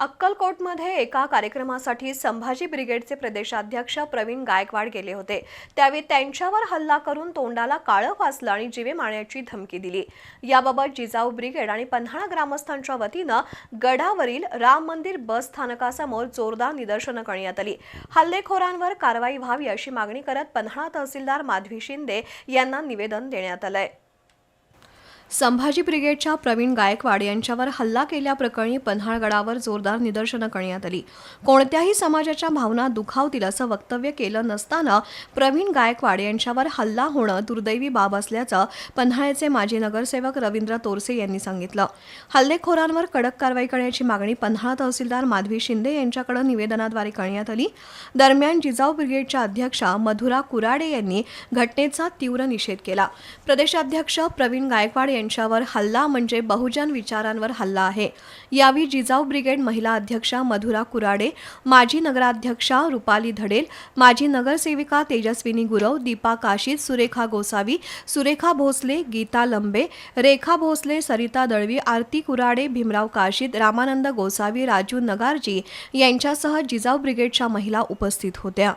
अक्कलकोटमध्ये एका कार्यक्रमासाठी संभाजी ब्रिगेडचे प्रदेशाध्यक्ष प्रवीण गायकवाड गेले होते. त्यावेळी त्यांच्यावर हल्ला करून तोंडाला काळं फासलं आणि जीवे मारण्याची धमकी दिली. याबाबत जिजाऊ ब्रिगेड आणि पन्हाळा ग्रामस्थांच्या वतीनं गडावरील राम मंदिर बस स्थानकासमोर जोरदार निदर्शनं करण्यात आली. हल्लेखोरांवर कारवाई व्हावी अशी मागणी करत पन्हाळा तहसीलदार माधवी शिंदे यांना निवेदन देण्यात आलंय. संभाजी ब्रिगेडच्या प्रवीण गायकवाड यांच्यावर हल्ला केल्याप्रकरणी पन्हाळगडावर जोरदार निदर्शनं करण्यात आली. कोणत्याही समाजाच्या भावना दुखावतील असं वक्तव्य केलं नसताना प्रवीण गायकवाड यांच्यावर हल्ला होणं दुर्दैवी बाब असल्याचं पन्हाळ्याचे माजी नगरसेवक रवींद्र तोरसे यांनी सांगितलं. हल्लेखोरांवर कडक कारवाई करण्याची मागणी पन्हाळा तहसीलदार माधवी शिंदे यांच्याकडे निवेदनाद्वारे करण्यात आली. दरम्यान जिजाऊ ब्रिगेडच्या अध्यक्षा मधुरा कुराडे यांनी घटनेचा तीव्र निषेध केला. प्रदेशाध्यक्ष प्रवीण गायकवाड यांच्यावर हल्ला म्हणजे बहुजन विचारांवर हल्ला आहे. यावेळी जिजाऊ ब्रिगेड महिला अध्यक्षा मधुरा कुराडे माजी नगराध्यक्षा रुपाली धडेल माजी नगरसेविका तेजस्विनी गुरव दीपा काशीद सुरेखा गोसावी सुरेखा भोसले गीता लंबे रेखा भोसले सरिता दळवी आरती कुराडे भीमराव काशीद रामानंद गोसावी राजू नगारजी यांच्यासह जिजाऊ ब्रिगेडच्या महिला उपस्थित होत्या.